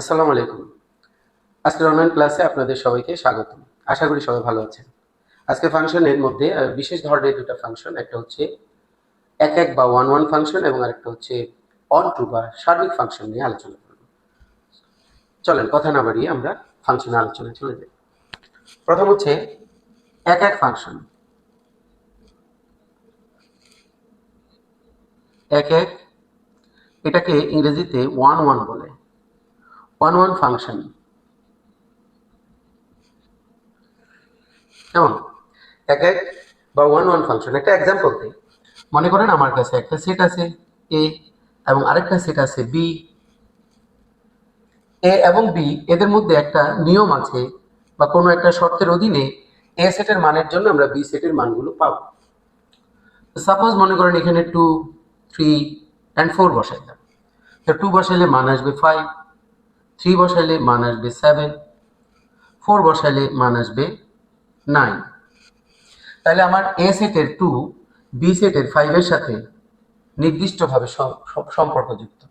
আসসালামু আলাইকুম। আজকের অনলাইন ক্লাসে আপনাদের সবাইকে স্বাগত আশা করি সবাই ভালো আছেন। আজকে ফাংশনের মধ্যে বিশেষ ধরনের দুটো ফাংশন একটা হচ্ছে এক এক বা ওয়ান ওয়ান ফাংশন এবং আরেকটা হচ্ছে অন টু বা সার্বিক ফাংশন নিয়ে আলোচনা করব। চলেন, কথা না বাড়িয়ে আমরা ফাংশনে আলোচনায় চলে যাই। প্রথম হচ্ছে এক এক ফাংশন এক এক, এটাকে ইংরেজিতে ওয়ান ওয়ান বলে। ওয়ান ওয়ান ফাংশন কেমন? এক এক বা ওয়ান ওয়ান ফাংশন একটা এক্সাম্পল দিই। মনে করেন আমার কাছে একটা সেট আছে এ এবং আরেকটা সেট আছে বি এ এবং বি এদের মধ্যে একটা নিয়ম আছে, বা কোনো একটা শর্তের অধীনে এ সেটের মানের জন্য আমরা বি সেটের মানগুলো পাবো। সাপোজ মনে করেন এখানে টু থ্রি অ্যান্ড ফোর বসাইলাম। টু বসাইলে মান আসবে ফাইভ থ্রি বসাইলে মান আসবে সেভেন, ফোর বসাইলে মান আসবে নাইন। তাহলে আমার এ সেটের টু, বি সেটের ফাইভের সাথে নির্দিষ্টভাবে সম- সম- সম্পর্কযুক্ত।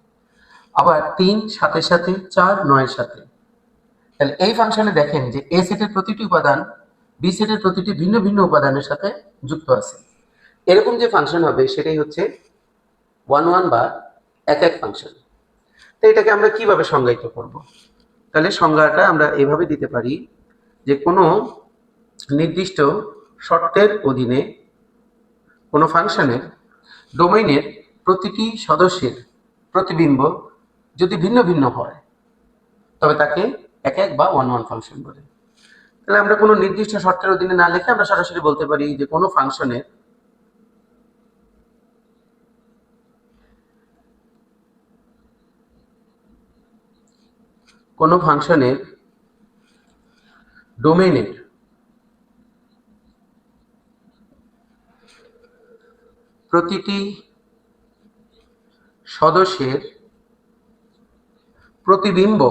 আবার তিন, সাতের সাথে, চার, নয়ের সাথে। তাহলে এই ফাংশনে দেখেন যে এ সেটের প্রতিটি উপাদান, বি সেটের প্রতিটি ভিন্ন ভিন্ন উপাদানের সাথে যুক্ত আছে। এরকম যে ফাংশন হবে, সেটাই হচ্ছে ওয়ান ওয়ান বা এক এক ফাংশন। তো এটাকে আমরা কীভাবে সংজ্ঞায়িত করব? তাহলে সংজ্ঞাটা আমরা এভাবে দিতে পারি যে কোনো নির্দিষ্ট শর্তের অধীনে কোনো ফাংশনের ডোমেইনের প্রতিটি সদস্যের প্রতিবিম্ব যদি ভিন্ন ভিন্ন হয়, তবে তাকে এক এক বা ওয়ান ওয়ান ফাংশন বলে। তাহলে আমরা কোনো নির্দিষ্ট শর্তের অধীনে না লিখে আমরা সরাসরি বলতে পারি যে কোনো ফাংশনের কোনো ফাংশনের ডোমেনের প্রতিটি সদস্যের প্রতিবিম্ব,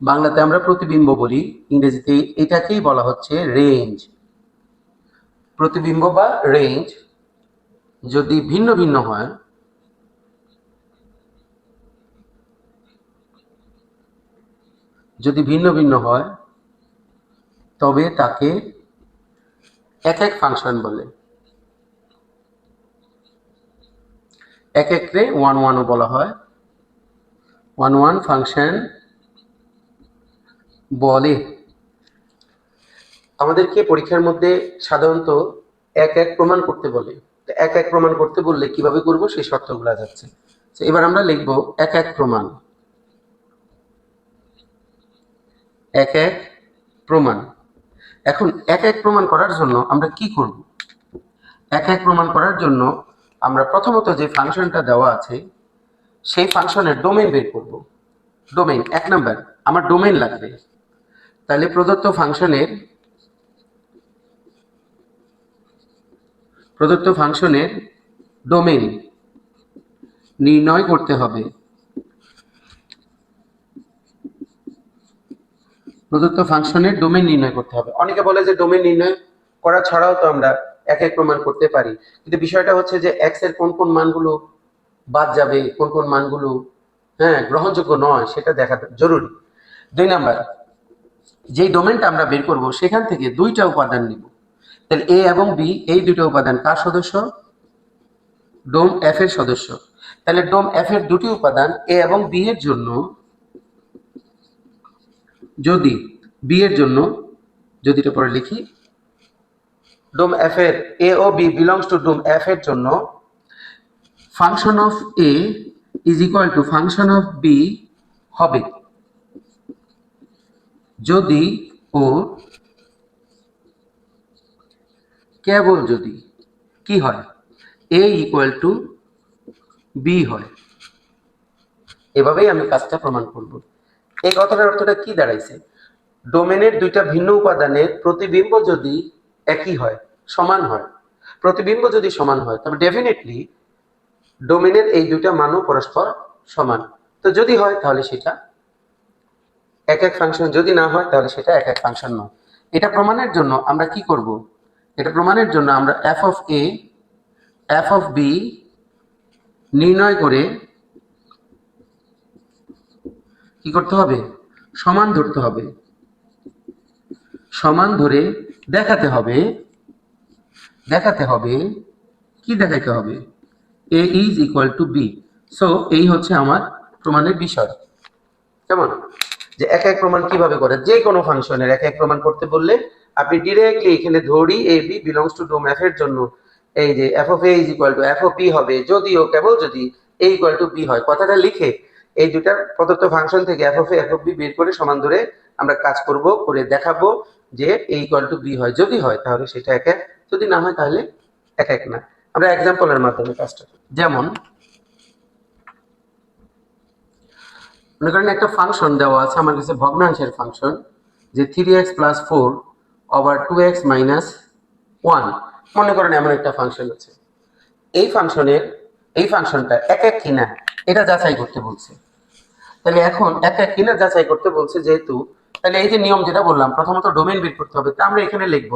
বাংলাতে আমরা প্রতিবিম্ব বলি, ইংরেজিতে এটাকেই বলা হচ্ছে রেঞ্জ প্রতিবিম্ব বা রেঞ্জ যদি ভিন্ন ভিন্ন হয় যদি ভিন্ন ভিন্ন হয়, তবে তাকে এক এক ফাংশন বলে। এক একরে ওয়ান ওয়ানও বলা হয়। ওয়ান ওয়ান ফাংশন বলে। আমাদেরকে পরীক্ষার মধ্যে সাধারণত এক এক প্রমাণ করতে বলে। এক এক প্রমাণ করতে বললে কীভাবে করব সেই শর্তগুলো যাচ্ছে। এবার আমরা লিখব এক এক প্রমাণ। এক এক প্রমাণ। এখন এক এক প্রমাণ করার জন্য আমরা কি করব? এক এক প্রমাণ করার জন্য আমরা প্রথমত যে ফাংশনটা দেওয়া আছে, সেই ফাংশনের ডোমেইন বের করব। ডোমেইন, এক নাম্বার, আমার ডোমেইন লাগবে। তাহলে প্রদত্ত ফাংশনের প্রদত্ত ফাংশনের ডোমেইন নির্ণয় করতে হবে। প্রদত্ত ফাংশনের ডোমেইন নির্ণয় করতে হবে। অনেকে বলে যে ডোমেইন নির্ণয় করা ছাড়াও তো আমরা এক এক প্রমাণ করতে পারি। কিন্তু বিষয়টা হচ্ছে যে এক্সের কোন কোন মানগুলো বাদ যাবে, কোন কোন মানগুলো হ্যাঁ গ্রহণযোগ্য নয়, সেটা দেখা জরুরি। দুই নাম্বার, যেই ডোমেনটা আমরা বের করব, সেখান থেকে দুইটা উপাদান নিব। তাহলে এ এবং বি এই দুটো উপাদান কার সদস্য? ডোম এফ এর সদস্য। তাহলে ডোম এফ এর দুটি উপাদান এ এবং বি এর জন্য যদি বি এর জন্য, যদি এটা পরে লিখি, ডোম এফ এর A O B belongs to dom F এর জন্য function of A is equal to function of B হবে। যদি ও কেবল যদি, কি হয়? এ ইকুয়াল টু বি হয়। এভাবেই আমি কাজটা প্রমাণ করব। এই কথাটার অর্থটা কি দাঁড়াইছে? ডোমেনের দুইটা ভিন্ন উপাদানের প্রতিবিম্ব যদি একই হয়, সমান হয়, প্রতিবিম্ব যদি সমান হয় তবে ডেফিনেটলি ডোমেনের এই দুইটা মানও পরস্পর সমান। তো যদি হয়, তাহলে সেটা এক এক ফাংশন যদি না হয়, তাহলে সেটা এক এক ফাংশন নয়। এটা প্রমাণের জন্য আমরা কি করব? এটা প্রমাণের জন্য আমরা F of A F of B নির্ণয় করে কি করতে হবে? সমান ধরতে হবে। সমান ধরে দেখাতে হবে। দেখাতে হবে। কি দেখাইতে হবে? A is equal to B so এই হচ্ছে আমার প্রমাণের বিষয়। কেমন? যে এক এক প্রমাণ কীভাবে করে? যে কোনো ফাংশনের এক এক প্রমাণ করতে বললে আপনি ডিরেক্টলি এখানে ধরি A B belongs to dom F এর জন্য। এই যে F of A is equal to F of B হবে। যদিও, কেবল যদি এ ইকুয়াল টু বি হয়। কথাটা লিখে এই দুটার প্রদত্ত ফাংশন থেকে এফ অফ এফ বি বের করে সমান ধরে আমরা কাজ করব, করে দেখাবো যে এ ইকুয়াল টু বি হয় যদি হয়, তাহলে সেটা এক এক যদি না হয় তাহলে এক এক না। আমরা এক্সাম্পলের মাধ্যমে কাজটা। যেমন, মনে করেন একটা ফাংশন দেওয়া আছে, আমার কাছে ভগ্নাংশের ফাংশন যে three X plus four over two X minus one মনে করেন এমন একটা ফাংশন আছে। এই ফাংশনের এই ফাংশনটা এক এক কিনা এটা যাচাই করতে বলছে। তাহলে এখন এক এক কিনা যাচাই করতে বলছে যেহেতু, তাহলে এই যে নিয়ম যেটা বললাম, প্রথমত ডোমেন বের করতে হবে। তা আমরা এখানে লিখব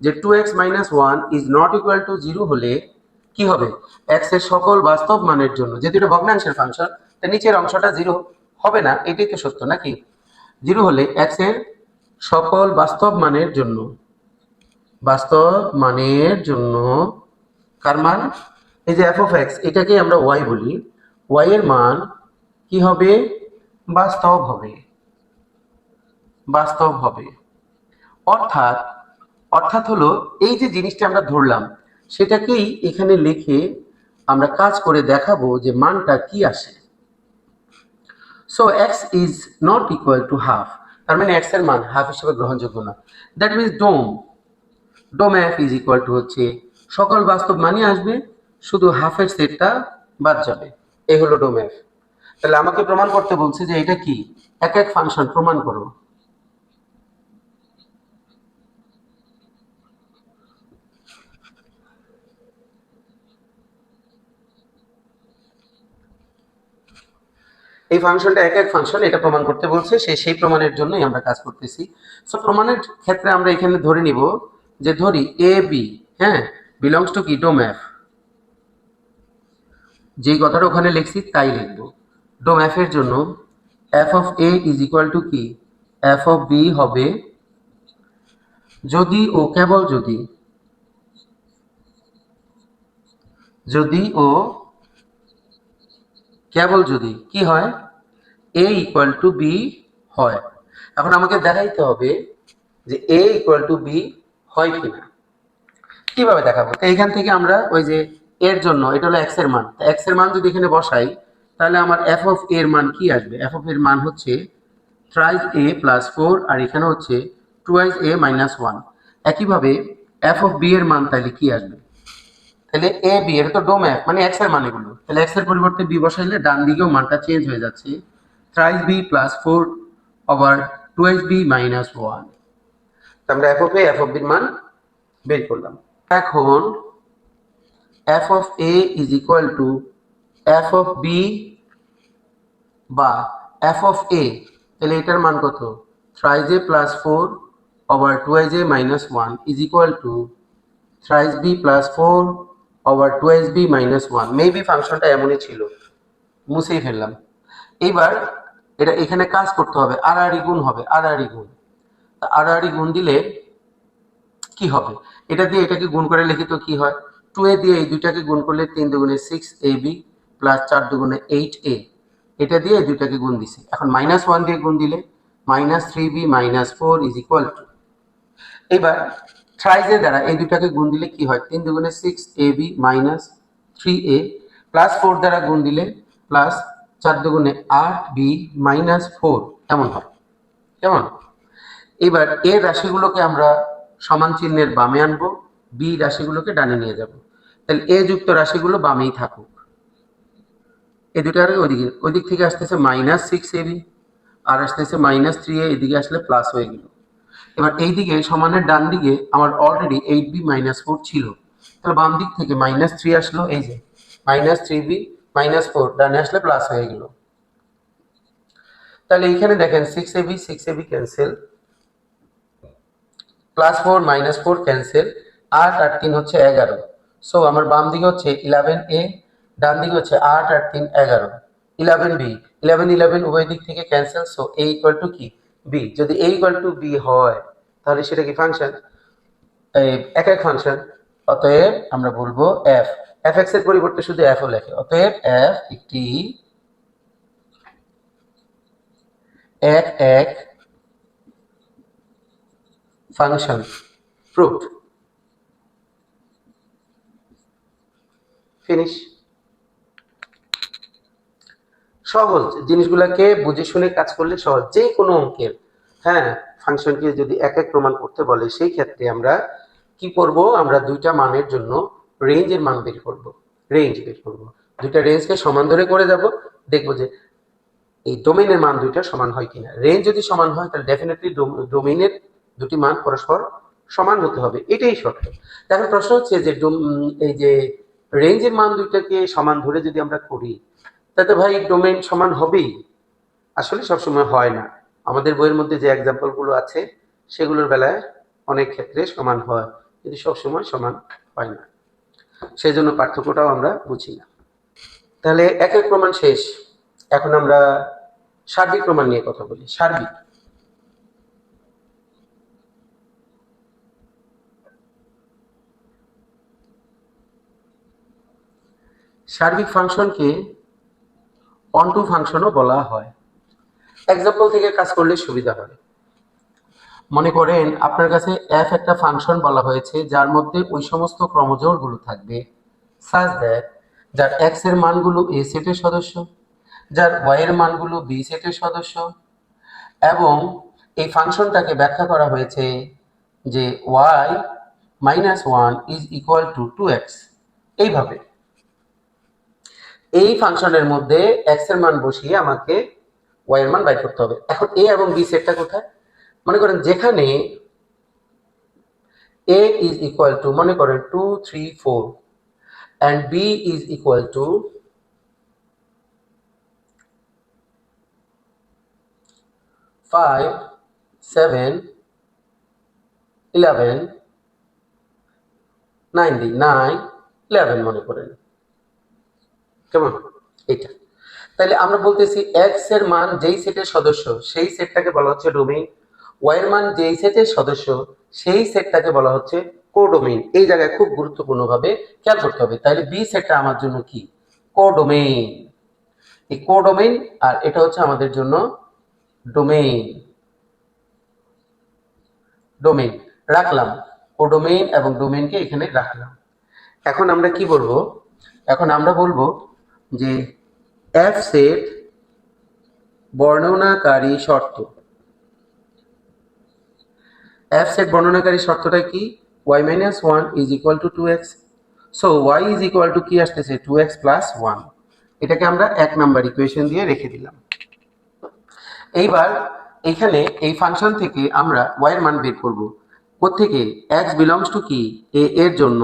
যে two X minus one is not equal to zero হলে কি হবে? এক্সের সকল বাস্তব মানের জন্য, যেহেতু এটা ভগ্নাংশের ফাংশন তা নিচের অংশটা জিরো হবে না, এটাই তো সত্য নাকি? জিরো হলে এক্সের সকল বাস্তব মানের জন্য, বাস্তব মানের জন্য, কার মান? এই যে এফ অফ এক্স এটাকে আমরা ওয়াই বলি। ওয়াই এর মান কি হবে? বাস্তব হবে। বাস্তব হবে। অর্থাৎ অর্থাৎ হলো এই যে জিনিসটা আমরা ধরলাম, সেটাকেই এখানে লিখে আমরা কাজ করে দেখাবো যে মানটা কি আসে। So X is not equal to half তার মানে এক্সের মান হাফ হিসেবে গ্রহণযোগ্য না। That means dom dom F is equal to হচ্ছে, সকল বাস্তব মানই আসবে, শুধু হাফের সেটটা বাদ যাবে। এই হলো ডোম এফ তাহলে আমাকে প্রমাণ করতে বলছে যে এটা কি? এক এক ফাংশন প্রমাণ করো। এই ফাংশনটা এক এক ফাংশন এটা প্রমাণ করতে বলছে, সে সেই প্রমাণের জন্যই আমরা কাজ করতেছি। সো প্রমাণের ক্ষেত্রে আমরা এখানে ধরে নিব যে ধরি এ বি হ্যাঁ? বিলংস টু কি? ডোম এফ যেই কথাটা ওখানে লিখছি তাই লিখব। ডোম এফ এর জন্য F of A is equal to কি এফ অফ বি হবে যদি ও কেবল যদি যদি ও কেবল যদি, কি হয়? এ ইকুয়াল টু বি হয়। এখন আমাকে দেখাইতে হবে যে এ ইকুয়াল টু বি হয় কিনা। কীভাবে দেখাবো? এইখান থেকে আমরা ওই যে এর জন্য, এটা হলো এক্সের মান। এক্সের মান যদি এখানে বসাই, তাহলে আমার এফ অফ এর মান কি আসবে? এফ অফ এর মান হচ্ছে থ্রাইজ এ প্লাস ফোর আর এখানে হচ্ছে টুয়াইজ এ মাইনাস ওয়ান একইভাবে এফ অফ বি এর মান তাহলে কি আসবে? তাহলে এ বি এটা তো ডোম এফ মানে এক্সের মান এগুলো। তাহলে এক্সের পরিবর্তে বি বসাইলে ডান দিকেও মানটা চেঞ্জ হয়ে যাচ্ছে। Thrice B plus four over twelve B minus one আমরা F of A F of বির মান বের করলাম। এখন F of A is equal to F of B বা এফ অফ এ তাহলে এটার মান কত? Thrice A plus four over twice A minus one is equal to thrice B plus four over twice B minus one maybe ফাংশনটা এমনই ছিল। মুছেই ফেললাম। এইবার এটা এখানে কাজ করতে হবে। আড়াআড়ি গুণ হবে। আড়াআড়ি গুণ। আড়াআড়ি গুণ দিলে কি হবে? এটা দিয়ে এটাকে গুণ করে লিখি তো কি হয়? টু এ দিয়ে এই দুইটাকে গুণ করলে তিন দুগুণে সিক্স এ বি প্লাস চার দুগুণে এইট এ এটা দিয়ে এই দুইটাকে গুণ দিছি। এখন মাইনাস ওয়ান দিয়ে গুণ দিলে minus three B minus four is equal to এবার ট্রাইজের দ্বারা এই দুটাকে গুণ দিলে কি হয়? তিন দুগুণে six A B minus three A plus four দ্বারা গুণ দিলে প্লাস চার দুগুণে আট বি মাইনাস ফোর এমন হয়? কেমন? এবার এর রাশিগুলোকে আমরা সমান চিহ্নের বামে আনব। বি রাশিগুলোকে ডানে নিয়ে যাব। তাহলে এ যুক্ত রাশিগুলো বামেই থাকুক। এই দুটার ওইদিকে ওই দিক থেকে আসতেছে মাইনাস সিক্স এ বি আর আসতেছে মাইনাস থ্রি এ এদিকে আসলে প্লাস হয়ে গেল। এবার এই দিকে সমানের ডান দিকে আমার already eight B minus four ছিল। তাহলে বাম দিক থেকে মাইনাস থ্রি আসলো, এই যে minus three B minus four ডানে আসলে প্লাস হয়ে গেল। তাহলে এইখানে দেখেন six A B six A B cancel plus four minus four cancel আট আর তিন হচ্ছে এগারো। সো আমার বাম দিকে হচ্ছে ইলেভেন এ ডান দিকে হচ্ছে আট আর তিন এগারো। ইলেভেন বি ইলেভেন ইলেভেন উভয় দিক থেকে cancel so A equal to কি? বি যদি এ ইকুয়াল টু বি হয়, তাহলে সেটা কি ফাংশন এক এক ফাংশন অতএব আমরা বলব এফ এফ এক্সের পরিবর্তে শুধু এফও লেখে। অতএব এফ একটি এক এক ফাংশন প্রুফ ফিনিশ সহজ জিনিসগুলোকে বুঝে শুনে কাজ করলে সহজ যে কোনো অঙ্কের। হ্যাঁ ফাংশনকে যদি এক এক প্রমাণ করতে বলে, সেই ক্ষেত্রে আমরা কি করব? আমরা দুইটা মানের জন্য রেঞ্জের মান বের করব। রেঞ্জ বের করব। দুইটা রেঞ্জকে সমান ধরে করে যাব। দেখব যে এই ডোমেনের মান দুইটা সমান হয় কিনা। রেঞ্জ যদি সমান হয়, তাহলে ডেফিনেটলি ডোমেনের দুটি মান পরস্পর সমান হতে হবে। এটাই শর্ত। এখন প্রশ্ন হচ্ছে যে এই যে রেঞ্জের মান দুইটাকে সমান ধরে যদি আমরা করি, তাতে ভাই ডোমেইন সমান হবেই। আসলে সবসময় হয় না। আমাদের বইয়ের মধ্যে যে এক্সাম্পলগুলো আছে, সেগুলোর বেলায় অনেক ক্ষেত্রে সমান হয়, কিন্তু সবসময় সমান হয় না। সেই জন্য পার্থক্যটাও আমরা বুঝি না। তাহলে এক এক প্রমাণ শেষ। এখন আমরা সার্বিক প্রমাণ নিয়ে কথা বলি। সার্বিক। সার্বিক ফাংশনকে অনটু ফাংশনও বলা হয়। এক্সাম্পল থেকে কাজ করলে সুবিধা হয়। মনে করেন, আপনার কাছে এফ একটা ফাংশন বলা হয়েছে, যার মধ্যে ওই সমস্ত ক্রমজোড়গুলো থাকবে। সাজ দ্যাট যার এক্সের মানগুলো এ সেটের সদস্য, যার ওয়াই এর মানগুলো বি সেটের সদস্য, এবং এই ফাংশনটাকে ব্যাখ্যা করা হয়েছে যে Y minus one is equal to two X এইভাবে। এই ফাংশনের মধ্যে এক্সের মান বসিয়ে আমাকে ওয়াই এর মান বাই করতে হবে। এখন এ এবং বি সেটটা কোথায়? মনে করেন যেখানে এ ইজ ইকুয়াল টু মনে করেন two three four and B is equal to five seven eleven nine nine eleven মনে করেন। কেমন এটা তাহলে আমরা বলতেছি এক্সের মান যেই সেটের সদস্য, সেই সেটটাকে বলা হচ্ছে ডোমেইন ওয়াই এর মান যেই সেটের সদস্য, সেই সেটটাকে বলা হচ্ছে কোডোমেইন এই জায়গায় খুব গুরুত্বপূর্ণভাবে খেয়াল করতে হবে। তাহলে বি সেটটা আমার জন্য কি? কোডোমেইন এই কোডোমেইন আর এটা হচ্ছে আমাদের জন্য ডোমেইন ডোমেইন রাখলাম। কোডোমেইন এবং ডোমেইনকে এখানে রাখলাম। এখন আমরা কি বলব? এখন আমরা বলব যে এফ সেট বর্ণনাকারী শর্ত। এফ সেট বর্ণনাকারী শর্তটা কি? Y minus one is equal to two X so Y is equal to কি আসতেছে? টু এক্স প্লাস ওয়ান এটাকে আমরা এক নাম্বার ইকুয়েশন দিয়ে রেখে দিলাম। এইবার এখানে এই ফাংশন থেকে আমরা ওয়াই এর মান বের করব। কোত্থেকে? এক্স বিলংস টু কি? এ এর জন্য।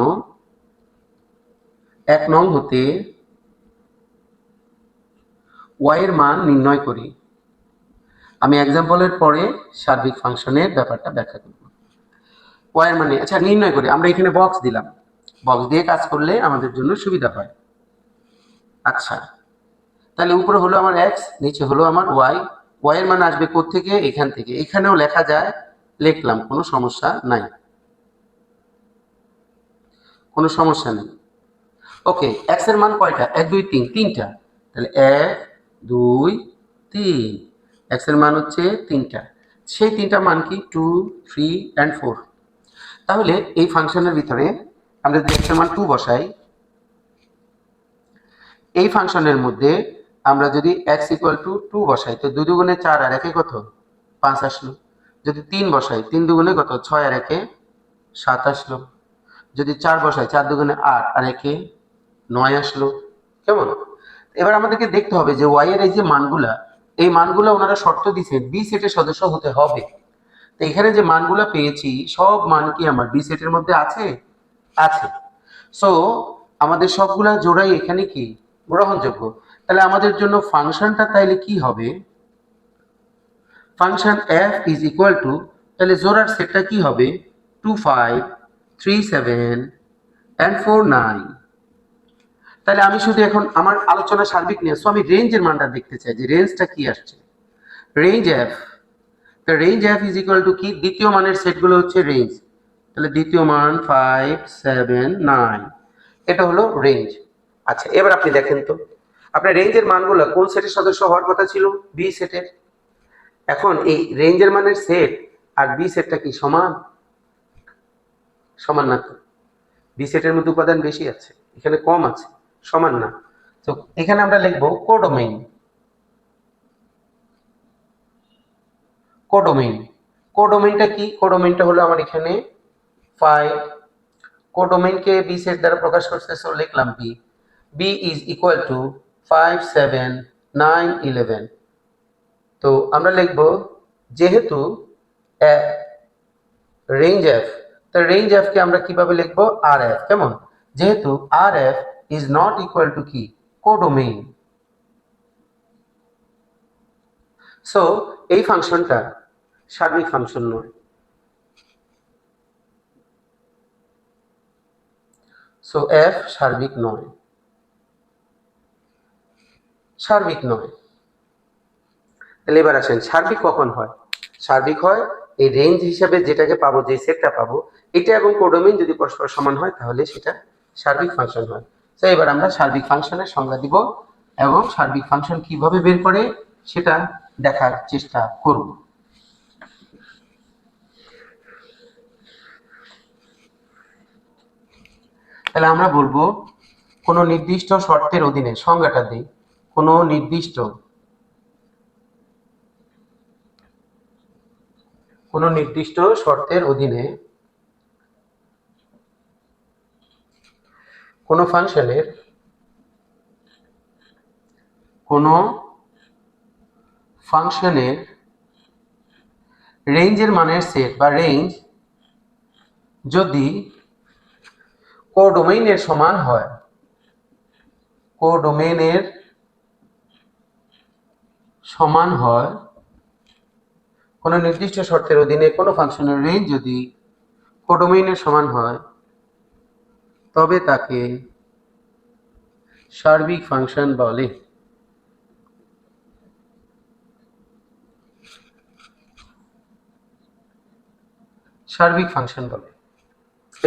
এক নং হতে ওয়াই এর মান নির্ণয় করি। আমি এক্সাম্পলের পরে সার্বিক ফাংশনের ব্যাপারটা ব্যাখ্যা করব। ওয়াইয়ের মানে আচ্ছা নির্ণয় করি। আমরা এখানে বক্স দিলাম। বক্স দিয়ে কাজ করলে আমাদের জন্য সুবিধা হয়। আচ্ছা তাহলে উপরে হলো আমার এক্স নিচে হলো আমার ওয়াই ওয়াইয়ের মান আসবে থেকে এখান থেকে। এখানেও লেখা যায়, লিখলাম, কোনো সমস্যা নাই। কোনো সমস্যা নেই। ওকে এক্সের মান কয়টা? এক, দুই, তিন, তিনটা। তাহলে এক দুই, তিন। এক্সের মান হচ্ছে তিনটা। সেই তিনটা মান কি? টু থ্রি অ্যান্ড ফোর তাহলে এই ফাংশনের ভিতরে আমরা যদি এক্সের মান টু বসাই, এই ফাংশনের মধ্যে আমরা যদি এক্স ইকুয়াল টু টু বসাই, তো দুই দুগুণে চার আর একে কত? পাঁচ আসলো। যদি তিন বসাই, তিন দুগুণে কত? ছয় আর একে সাত আসলো। যদি চার বসাই, চার দুগুণে আট আর একে নয় আসলো। কেমন? এবার আমাদেরকে দেখতে হবে যে ওয়াই এর এই যে মানগুলা, এই মানগুলা ওনারা শর্ত দিছে বি সেটের সদস্য হতে হবে। তো এখানে যে মানগুলা পেয়েছি, সব মান কি আমার? বি সেটের মধ্যে আছে? আছে। সো আমাদের সবগুলা জোড়াই এখানে কি? গ্রহণযোগ্য। তাহলে আমাদের জন্য ফাংশনটা তাইলে কি হবে? Function F is equal to তাহলে জোড়ার সেটটা কি হবে? Two five three seven and four nine তাহলে আমি শুধু এখন আমার আলোচনা সার্বিক নিয়ে আমি রেঞ্জের মানটা দেখতে চাই যে রেঞ্জটা কি আসছে। রেঞ্জ এফ তো range F is equal to কি? দ্বিতীয় মানের সেটগুলো হচ্ছে রেঞ্জ। তাহলে দ্বিতীয় মান ফাইভ সেভেন নাইন এটা হলো রেঞ্জ। আচ্ছা এবার আপনি দেখেন তো, আপনার রেঞ্জের মানগুলো কোন সেটের সদস্য হওয়ার কথা ছিল? বি সেটের। এখন এই রেঞ্জের মানের সেট আর বি সেটটা কি সমান? সমান না তো। বি সেটের মধ্যে উপাদান বেশি আছে, এখানে কম আছে। সমান না। তো এখানে আমরা লিখব কোডোমেইন। কোডোমেইন। কোডোমেইনটা কি? কোডোমেইনটা হলো আমার এখানে ফাইভ কোডোমেইনকে বি সেট দ্বারা প্রকাশ করছে সো লিখলাম B B is equal to five seven nine eleven তো আমরা লিখব যেহেতু রেঞ্জ এফ তো রেঞ্জ এফ কে আমরা কীভাবে লিখব? আর এফ কেমন? যেহেতু R F is not equal to কি কোডোমেইন সো এই ফাংশনটা সার্বিক ফাংশন নয়। সো এফ সার্বিক নয়। সার্বিক নয়। তাহলে এবার আসেন সার্বিক কখন হয়? সার্বিক হয় এই রেঞ্জ হিসাবে যেটাকে পাবো, যে সেটটা পাবো, এটা এবং কোডোমিন যদি পরস্পর সমান হয়, তাহলে সেটা সার্বিক ফাংশন হয়। তো এবার আমরা সার্বিক ফাংশনের সংজ্ঞা দিব এবং সার্বিক ফাংশন কীভাবে বের করে সেটা দেখার চেষ্টা করব। তাহলে আমরা বলব, কোনো নির্দিষ্ট শর্তের অধীনে সংজ্ঞাটা দিই। কোনো নির্দিষ্ট কোনো নির্দিষ্ট শর্তের অধীনে কোনো ফাংশনের কোনো ফাংশনের রেঞ্জের মানের সেট বা রেঞ্জ যদি কোডোমেইনের সমান হয়, কোডোমেইনের সমান হয়, কোনো নির্দিষ্ট শর্তের অধীনে কোনো ফাংশনের রেঞ্জ যদি কোডোমেইনের সমান হয় তবে তাকে সার্বিক ফাংশন বলে। সার্বিক ফাংশন বলে।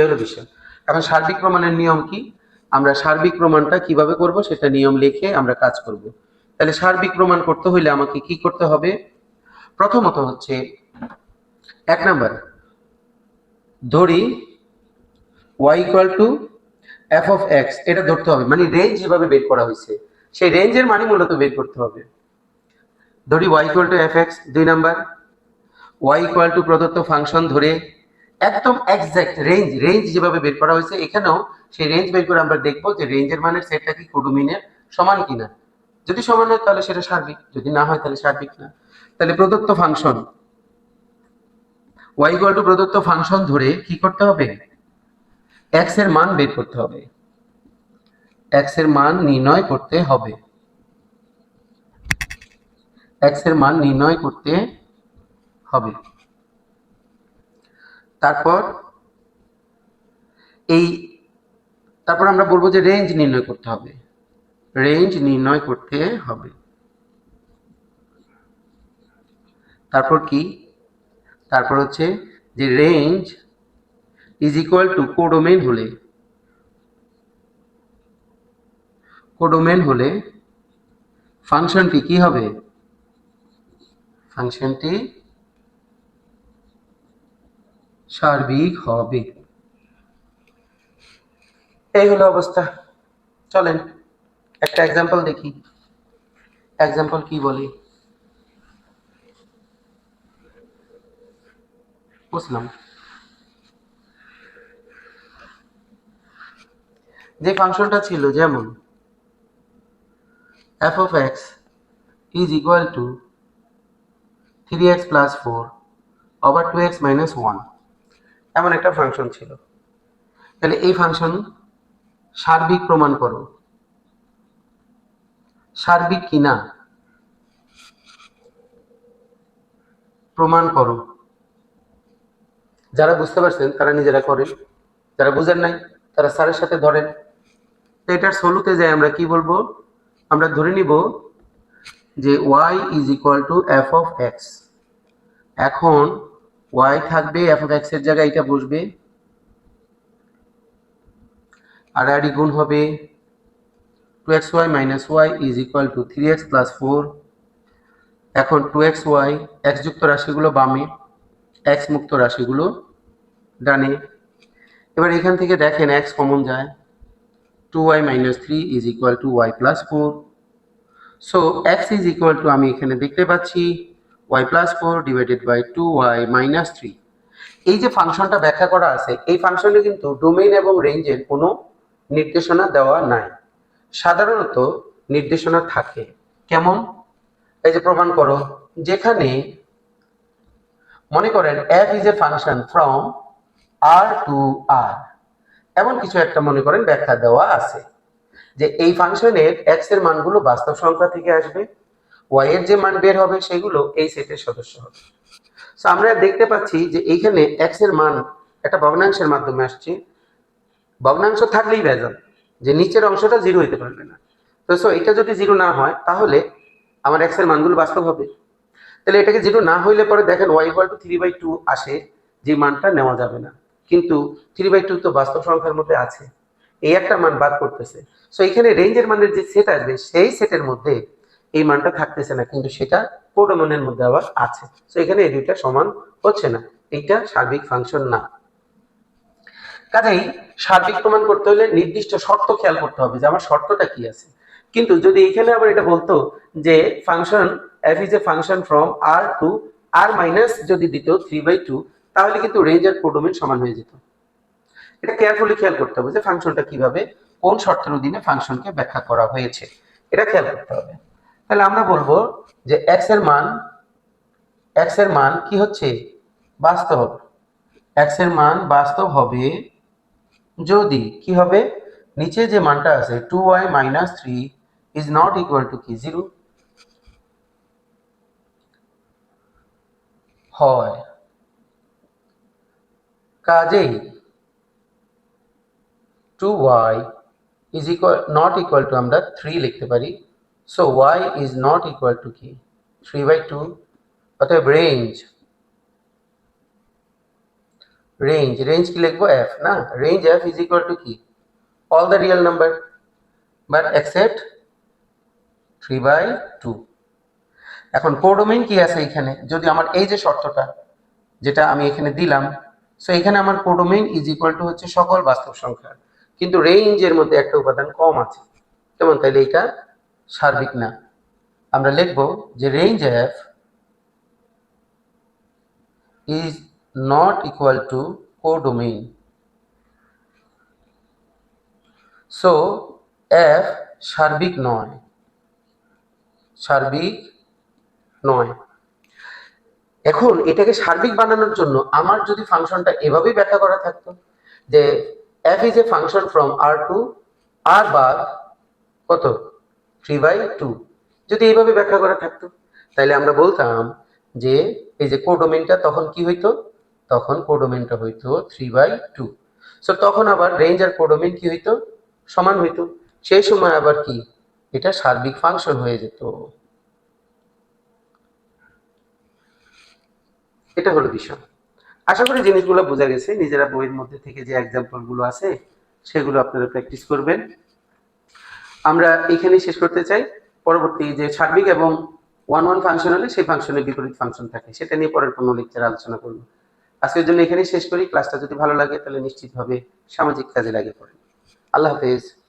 এই বিষয়। এখন সার্বিক প্রমাণের নিয়ম কি? আমরা সার্বিক প্রমাণটা কীভাবে করব সেটা নিয়ম লিখে আমরা কাজ করব। তাহলে সার্বিক প্রমাণ করতে হইলে আমাকে কি করতে হবে? প্রথমত হচ্ছে, এক নাম্বার, ধরি Y equal to F of X এটা ধরতে হবে। মানে রেঞ্জ যেভাবে বের করা হয়েছে, সেই রেঞ্জের মানে মূলত বের করতে হবে। ধরি Y equal to F X দুই নাম্বার। ওয়াই ইকুয়াল টু প্রদত্ত ফাংশন ধরে একদম এক্সাক্ট রেঞ্জ রেঞ্জ যেভাবে বের করা হয়েছে, এখানেও সেই রেঞ্জ বের করে আমরা দেখব যে রেঞ্জের মানের সেটটা কি কোডোমিনের সমান কিনা। যদি সমান হয় তাহলে সেটা সার্বিক, যদি না হয় তাহলে সার্বিক না। তাহলে প্রদত্ত ফাংশন ওয়াই ইকুয়াল টু প্রদত্ত ফাংশন ধরে কি করতে হবে? X এর মান বের করতে হবে। X এর মান নির্ণয় করতে হবে। X এর মান নির্ণয় করতে হবে। তারপর এই, তারপর আমরা বলব যে রেঞ্জ নির্ণয় করতে হবে। রেঞ্জ নির্ণয় করতে হবে। তারপর কি? তারপর হচ্ছে যে range is equal to codomain হলে কোডোমেন হলে ফাংশনটি কি হবে? ফাংশনটি সার্বিক হবে। এই হলো অবস্থা। চলেন, একটা এক্সাম্পল দেখি। এক্সাম্পল কি বলে? বুঝলাম। যে ফাংশনটা ছিল, যেমন F of X is equal to three X plus four over two X minus one এমন একটা ফাংশন ছিল। তাহলে এই ফাংশন সার্বিক প্রমাণ করো। সার্বিক কিনা প্রমাণ করো। যারা বুঝতে পারছেন, তারা নিজেরা করেন। যারা বুঝেন নাই, তারা স্যারের সাথে ধরেন। এটার সলুতে যাই আমরা কি বলব? আমরা ধরে নিব যে Y is equal to F of X এখন ওয়াই থাকবে এফ অফ এক্সের জায়গায় এটা বসবে। আর গুণ হবে two X Y minus Y is equal to three X plus four এখন টু এক্স ওয়াই এক্স যুক্ত রাশিগুলো বামে এক্স মুক্ত রাশিগুলো ডানে। এবার এখান থেকে দেখেন এক্স কমন যায়। Two Y minus three is equal to Y plus four so X is equal to আমি এখানে দেখতে পাচ্ছি plus four divided by two Y minus three এই যে ফাংশনটা ব্যাখ্যা করা আছে, এই ফাংশনে কিন্তু ডোমেইন এবং রেঞ্জের কোনো নির্দেশনা দেওয়া নাই। সাধারণত নির্দেশনা থাকে। কেমন? এই যে প্রমাণ করো, যেখানে মনে করেন F is a function from R to R এমন কিছু একটা মনে করেন ব্যাখ্যা দেওয়া আছে, যে এই ফাংশনের এক্সের মানগুলো বাস্তব সংখ্যা থেকে আসবে ওয়াই এর যে মান বের হবে সেগুলো এই সেটের সদস্য হবে। সো আমরা দেখতে পাচ্ছি যে এইখানে এক্সের মান একটা ভগ্নাংশের মাধ্যমে আসছে। ভগ্নাংশ থাকলেই ভেজাল, যে নিচের অংশটা জিরো হইতে পারবে না। তো সো এটা যদি জিরো না হয়, তাহলে আমার এক্সের মানগুলো বাস্তব হবে। তাহলে এটাকে জিরো না হইলে পরে দেখেন Y equal to three by two আসে, যে মানটা নেওয়া যাবে না। কিন্তু থ্রি বাই টু তো বাস্তব সংখ্যার মধ্যে আছে। এই একটা মান বাদ করতেছে সো এখানে রেঞ্জের মানের যে সেট আসবে, সেই সেটের মধ্যে এই মানটা থাকতেছে না, কিন্তু সেটা কোডমনের মধ্যে আবার আছে। সো এখানে এই দুইটা সমান হচ্ছে না। এইটা সার্বিক ফাংশন না। কাজেই সার্বিক প্রমাণ করতে হলে নির্দিষ্ট শর্ত খেয়াল করতে হবে যে আমার শর্তটা কি আছে। কিন্তু যদি এখানে আবার এটা বলতো যে function F is a function from R to R minus যদি দিত থ্রি বাই টু তাহলে কিন্তু রেঞ্জ আর কোডোমেন সমান হয়ে যেত। এটা কেয়ারফুলি খেয়াল করতে হবে যে ফাংশনটা কীভাবে, কোন শর্তের অধীনে ফাংশনকে ব্যাখ্যা করা হয়েছে। এটা খেয়াল করতে হবে। তাহলে আমরা বলব যে এক্সের মান এক্সের মান কি হচ্ছে? বাস্তব। এক্সের মান বাস্তব হবে যদি, কি হবে? নিচে যে মানটা আছে two Y minus three is not equal to কি? জিরো হয়। কাজেই two Y is equal not equal to আমরা থ্রি লিখতে পারি। So Y is not equal to কি? থ্রি বাই টু অতএব রেঞ্জ রেঞ্জ রেঞ্জ কি লিখব? এফ না? Range F is equal to কি? All the real number but accept three by two এখন কোডোমেইন কি আছে এখানে? যদি আমার এই যে শর্তটা, যেটা আমি এখানে দিলাম সো এখানে আমার কোডোমেইন ইজ ইকুয়াল টু হচ্ছে সকল বাস্তব সংখ্যা কিন্তু রেঞ্জের মধ্যে একটা উপাদান কম আছে। কেমন? তাইলে এটা সার্বিক না। আমরা লিখব যে range F is not equal to codomain so F সার্বিক নয়। সার্বিক নয়। এখন এটাকে সার্বিক বানানোর জন্য আমার যদি ফাংশনটা এভাবেই ব্যাখ্যা করা থাকতো, যে F is a function from R to R বার কত? থ্রি বাই টু যদি এইভাবে ব্যাখ্যা করা থাকতো, তাহলে আমরা বলতাম যে এই যে কোডোমেনটা তখন কি হইতো? তখন কোডোমেনটা হইতো থ্রি বাই টু সো তখন আবার রেঞ্জ আর কোডোমেন কি হইতো? সমান হইতো। সেই সময় আবার কি? এটা সার্বিক ফাংশন হয়ে যেত। এটা হলো বিষয়। আশা করি জিনিসগুলো বোঝা গেছে। নিজেরা বইয়ের মধ্যে থেকে যে এক্সাম্পলগুলো আছে, সেগুলো আপনারা প্র্যাকটিস করবেন। আমরা এখানে শেষ করতে চাই। পরবর্তী যে সার্বিক এবং ওয়ান ওয়ান ফাংশন হলে সেই ফাংশনের বিপরীত ফাংশন থাকে। সেটা নিয়ে পরের কোনো লেকচার আলোচনা করব। আজকের জন্য এখানেই শেষ করি। ক্লাসটা যদি ভালো লাগে, তাহলে নিশ্চিতভাবে সামাজিক কাজে লাগে পড়েন। আল্লাহ হাফেজ।